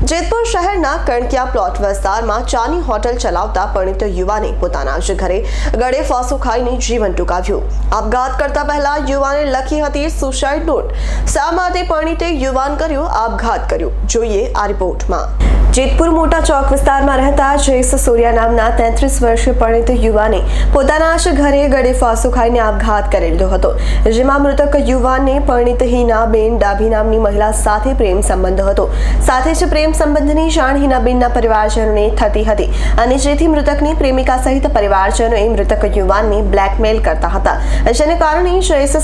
જેતપુર શહેરના કણકિયા પ્લોટ વિસ્તારમાં ચાની હોટલ ચલાવતા પરિણીત યુવાને પોતાના જ ઘરે ગળે ફાંસો ખાઈને જીવન ટૂંકાવ્યું. આપઘાત કરતા પહેલા યુવાને લખી હતી સુસાઇડ નોટ શા માટે પરિણીતે યુવાન કર્યો? આપઘાત કર્યો. જોઈએ આ રિપોર્ટમાં. જેતપુર મોટા ચોક વિસ્તારમાં રહેતા જયેશ સૂર્યા નામના તેત્રીસ વર્ષીય પરિણીત યુવાને પોતાના જ ઘરે ગળે ફાંસો ખાઈને આપઘાત કરી લીધો હતો. જેમાં મૃતક યુવાનને પરિણીત હિનાબેન ડાભી નામની મહિલા સાથે પ્રેમ સંબંધ હતો. સાથે જ પ્રેમ સંબંધની જાણ હિનાબેનના પરિવારજનોને થતી હતી અને જેથી મૃતકની પ્રેમિકા સહિત પરિવારજનોએ મૃતક યુવાનને બ્લેકમેલ કરતા હતા. જેને કારણે જયેશ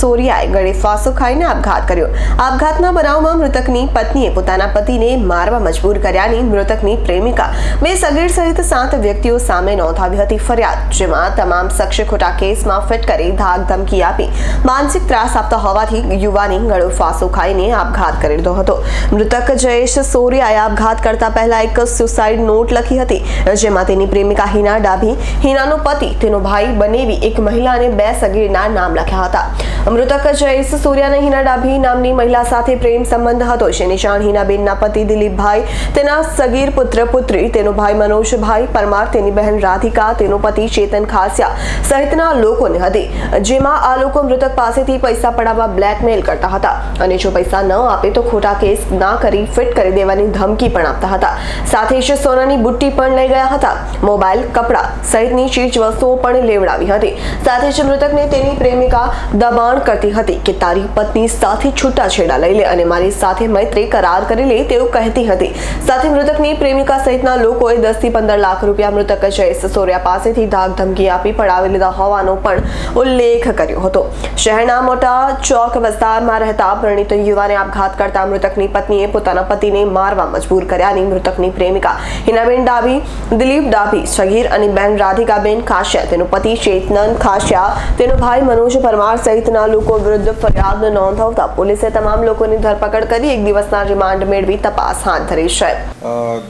સોરિયાએ ગળે ફાંસો ખાઈને આપઘાત કર્યો. આપઘાતના બનાવમાં મૃતકની પત્નીએ પોતાના પતિને મારવા મજબૂર કર્યાની મૃતકની પ્રેમિકા બે સગીર સહિત સાત વ્યક્તિઓ સામે નોંધાવી હતી ફરિયાદ, જેમાં તમામ શખ્સે ખોટા કેસમાં ફિટ કરી ધાક ધમકી આપી. માનસિક ત્રાસ આપતા હોવાથી યુવાની ગળો ફાંસો ખાઈને આપઘાત કરી લીધો હતો. મૃતક જયેશ સોરિયાએ આપઘાત કરતા પહેલા એક સુસાઇડ નોટ લખી હતી, જેમાં તેની પ્રેમિકા હિના ડાભી, હિનાનો પતિ, તેનો ભાઈ બનેવી એક મહિલા અને બે સગીરના નામ લખ્યા હતા. મૃતક જયેશ સોરિયાને હિના ડાભી નામની મહિલા સાથે પ્રેમ સંબંધ હતો. જેની જાણ હિનાબેનના પતિ દિલીપભાઈ, તેના સગીર પુત્ર પુત્રી, તેનો ભાઈ મનોજભાઈ પરમાર, તેની બહેન રાધિકા, તેનો પતિ ચેતન ખાસિયા સહિતના લોકોને હતી. જેમાં આ લોકો મૃતક પાસેથી પૈસા પડાવવા બ્લેકમેલ કરતા હતા. અને જો પૈસા ન આપે તો ખોટા કેસ ના કરી, ફિટ કરી દેવાની ધમકી પણ આપતા હતા. સાથે જ સોનાની બુટ્ટી પણ લઈ ગયા હતા. મોબાઈલ, કપડાં સહિતની ચીજ વસ્તુઓ પણ લેવડાવી હતી. સાથે જ મૃતકને તેની પ્રેમિકા દબાણ કરતી હતી કે તારી પત્ની સાથે છૂટાછેડા લઈ લે અને મારી સાથે મૈત્રી કરાર કરી લે તેવું કહેતી હતી. સાથે મૃતકની પ્રેમિકા સહિતના લોકોએ દસથી પંદર લાખ રૂપિયા મૃતક જયેશ સોરિયા પાસેથી ધાક ધમકી આપી પડાવી લીધા હોવાનો પણ ઉલ્લેખ કર્યો હતો. શહેરના મોટા ચોક વિસ્તારમાં રહેતા પ્રણીત યુવાને આપઘાત કરતા મૃતકની પત્નીએ પોતાના પતિને મારવા મજબૂર કર્યાની મૃતકની પ્રેમિકા હિનાબેન ડાભી, દિલીપ ડાભી, સગીર અને બેન રાધિકાબેન ખાસિયા. તેનો પતિ ચેતનન ખાસિયા. તેનો ભાઈ મનોજ પરમાર સહિતના લોકો વિરુદ્ધ ફરિયાદ નોંધાવતા પોલીસે તમામ લોકોની ધરપકડ કરી એક દિવસના રિમાન્ડ મેળવી તપાસ હાથ ધરી છે.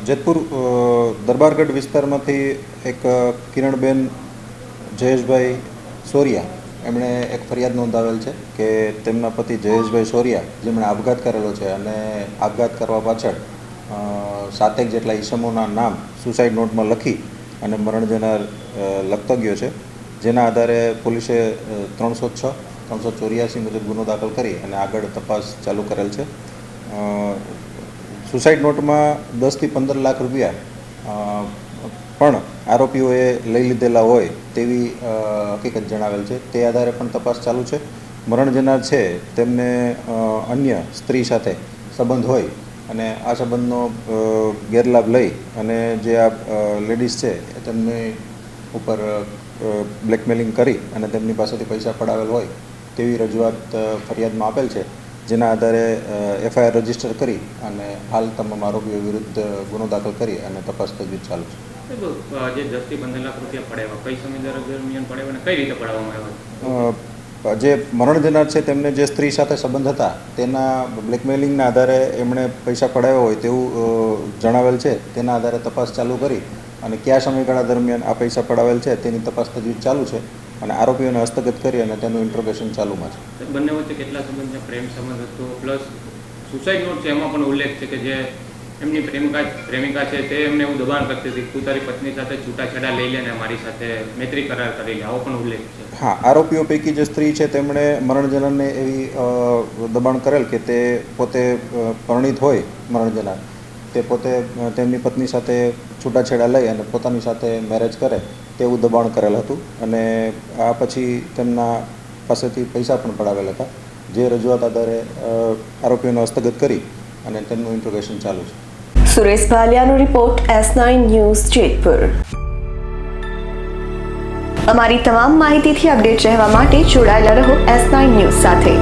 જેતપુર દરબારગઢ વિસ્તારમાંથી એક કિરણબેન જયેશભાઈ સોરિયા, એમણે એક ફરિયાદ નોંધાવેલ છે કે તેમના પતિ જયેશભાઈ સોરિયા, જેમણે આપઘાત કરેલો છે અને આપઘાત કરવા પાછળ સાતેક જેટલા ઈસમોના નામ સુસાઇડ નોટમાં લખી અને મરણ જનાર લખતો ગયો છે. જેના આધારે પોલીસે ત્રણસો છ ત્રણસો ચોર્યાસી મુજબ ગુનો દાખલ કરી અને આગળ તપાસ ચાલુ કરેલ છે. સુસાઇડ નોટમાં દસથી પંદર લાખ રૂપિયા પણ આરોપીઓએ લઈ લીધેલા હોય તેવી હકીકત જણાવેલ છે. તે આધારે પણ તપાસ ચાલુ છે. મરણ જનાર છે તેમને અન્ય સ્ત્રી સાથે સંબંધ હોય અને આ સંબંધનો ગેરલાભ લઈ અને જે આ લેડીઝ છે તેમની ઉપર બ્લેકમેલિંગ કરી અને તેમની પાસેથી પૈસા પડાવેલ હોય તેવી રજૂઆત ફરિયાદમાં આપેલ છે જેના આધારે એફઆઈઆર રજિસ્ટર કરી અને હાલ તમામ આરોપીઓ વિરુદ્ધ ગુનો દાખલ કરી અને તપાસ તજવીજ ચાલુ છે. જે દસથી પંદર લાખ રૂપિયા પડાવ્યા કઈ સમય દરમિયાન પડાવ્યા અને કઈ રીતે પડાવવામાં આવ્યા? જે મરણ જનાર છે તેમને જે સ્ત્રી સાથે સંબંધ હતા તેના બ્લેકમેલિંગના આધારે એમણે પૈસા પડાવ્યા હોય તેવું જણાવેલ છે. તેના આધારે તપાસ ચાલુ કરી અને કયા સમયગાળા દરમિયાન આ પૈસા પડાવેલ છે તેની તપાસ તજવીજ ચાલુ છે અને આરોપીઓને હસ્તગત કરી અને તેનું ઇન્ટ્રોગેશન ચાલુમાં છે. બંને વચ્ચે કેટલા સંબંધ છે? પ્રેમ સંબંધ હતો પ્લસ સુસાઇડ નોટ છે એમાં પણ ઉલ્લેખ છે કે જે એમની પ્રેમિકા પ્રેમિકા છે તે એમને એવું દબાણ કરતી હતી તું તારી પત્ની સાથે છૂટાછેડા લઈ લે ને મારી સાથે મૈત્રી કરાર કરી લે. આવો પણ ઉલ્લેખ છે. હા આરોપીઓ પૈકી જે સ્ત્રી છે તેમણે મરણ એવી દબાણ કરેલ કે તે પોતે પરણિત હોય મરણ જનાર તે પોતે તેમની પત્ની સાથે છૂટાછેડા લઈ અને પોતાની સાથે મેરેજ કરે તેવું દબાણ કરેલ હતું. અને આ પછી તેમના પાસેથી પૈસા પણ પડાવેલ હતા. જે રજૂઆત આધારે આરોપીઓને હસ્તગત કરી અને તેમનું ઇન્ટ્રોગેશન ચાલુ છે. Suresh ભાલિયાનો report S nine news Jetpur. અમારી તમામ માહિતીથી અપડેટ રહેવા માટે જોડાયેલા રહો એસ નાઇન ન્યૂઝ સાથે.